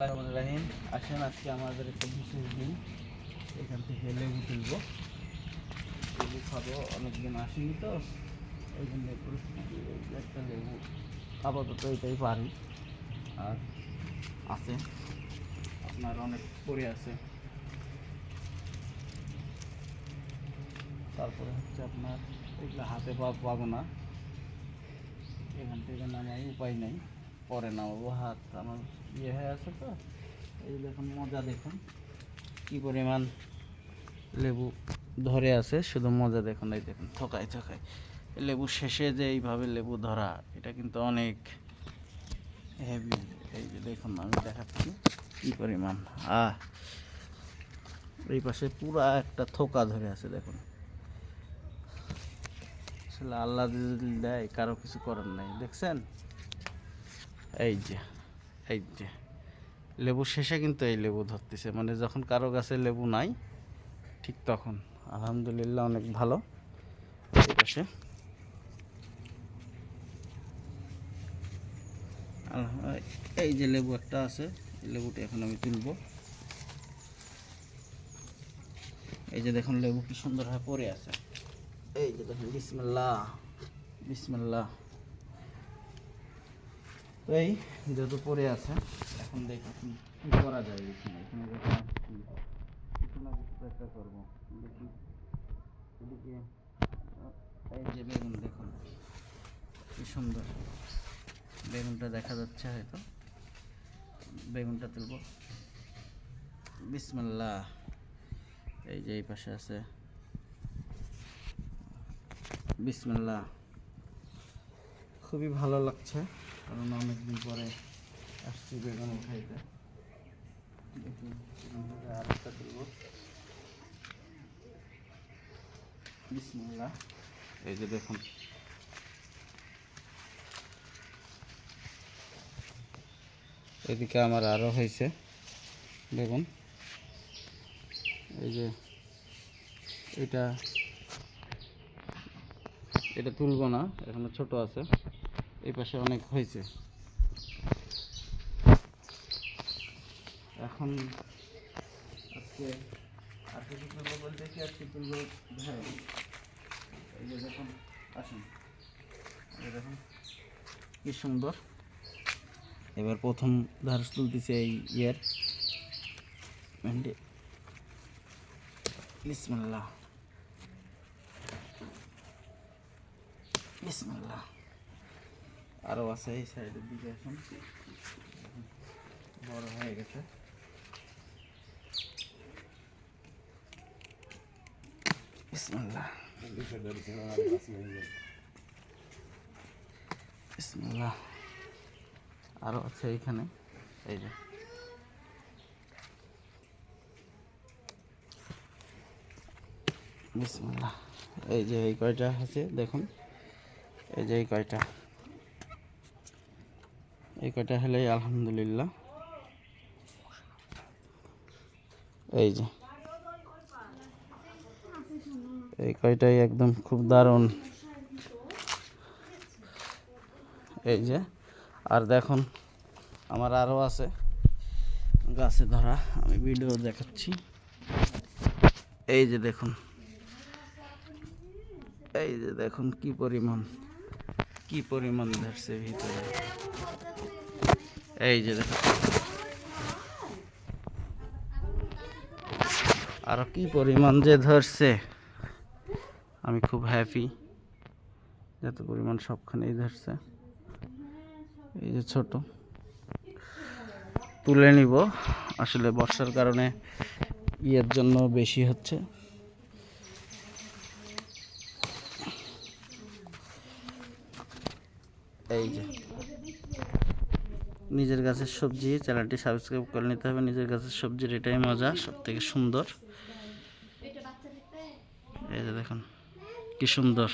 রাহিম। আসেন, আজকে আমাদের একটা বিশেষ দিন। এখান থেকে লেবু তুলবো। লেবু খাব, অনেকদিন আসেনি তো। ওই জন্য পরিস্থিতি একটা লেবু আপাতত এটাই পারি। আর আছে। আপনার অনেক পড়ে আছে। তারপরে হচ্ছে আপনার এগুলো হাতে পাবো না। এখান থেকে নামাই উপায় নেই। পরে নামাবো হাত আমার ইয়ে হয়ে আছে তো, এই দেখুন মজা দেখুন, কি পরিমাণ লেবু ধরে আছে, শুধু মজা দেখুন, এই দেখুন থকায় থকায় লেবু শেষে যে এইভাবে লেবু ধরা, এটা কিন্তু অনেক হেভি এই যে দেখুন, আমি দেখাচ্ছি কি পরিমাণ। আহ! এই পাশে পুরা একটা থোকা ধরে আছে, দেখুন। আসলে আল্লাহ দেয়, কারও কিছু করার নাই, দেখছেন? এই যে এই যে। লেবু শেষে কিন্তু এই লেবু ধরতেছে। মানে যখন কারও গাছে লেবু নাই, ঠিক তখন। আলহামদুলিল্লাহ অনেক ভালো। এই পাশে। এই যে লেবু একটা আছে লেবুটা এখন আমি তুলবো। এই যে দেখুন, লেবু কি সুন্দর হয়ে পড়ে আছে। এই যে দেখুন, বিসমিল্লাহ বিসমিল্লাহ। এই যেহেতু পড়ে আছে, এখন দেখি কি করা যায় এখানে। এখানে দেখুন কি কিছু একটা করব। দেখি, এদিকে, এই যে বেগুন, দেখুন। কি সুন্দর। বেগুনটা দেখা যাচ্ছে হয়তো। বেগুনটা তুলব। বিসমিল্লাহ। এই যে এই পাশে আছে। বিসমিল্লাহ। খুবই ভালো লাগছে। কারণ অনেকদিন পরে আসছি বেগুন আরেকটা তুলব বিসমিল্লাহ। এই যে দেখুন। এদিকে আমার আরও হয়েছে দেখুন এই যে এটা এটা তুলবো না, এখনও ছোট আছে। এই পাশে অনেক হয়েছে। এখন আজকে আজকে কি বলতে কি, আজকে তুলবো ঢেঁড়স এই যে দেখুন, আসুন। দেখুন, কি সুন্দর। এবার প্রথম ঢেঁড়স তুলতেছে এই ইয়ের। ভেন্ডি বিসমিল্লাহ। বিসমিল্লাহ। আরও আছে এই সাইডের দিকে এখন। বড় হয়ে গেছে। আরও আছে এইখানে। এই যে। এই যে এই কয়টা আছে? দেখুন। এই যে এই কয়টা। এই কয়টা হলেই আলহামদুলিল্লাহ। এই যে। এই কয়টাই একদম খুব দারুণ। এই যে, আর দেখুন, আমার আরও আছে গাছে ধরা, আমি ভিডিও দেখাচ্ছি। এই যে দেখুন, এই যে দেখুন কি পরিমাণ কি পরিমাণ ধরছে ভিতরে। এই যে দেখুন আর কি পরিমাণ যে ধরছে। আমি খুব হ্যাপি যত পরিমাণ সবখানেই ধরছে। এই যে ছোট। তুলে নিব। আসলে বর্ষার কারণে ইয়ের জন্য বেশি হচ্ছে। এই যে। নিজের গাছের সবজি, চ্যানেলটি সাবস্ক্রাইব করে নিতে হবে। নিজের গাছের সবজির এটাই মজা সব থেকে সুন্দর। এই যে দেখুন, কি সুন্দর।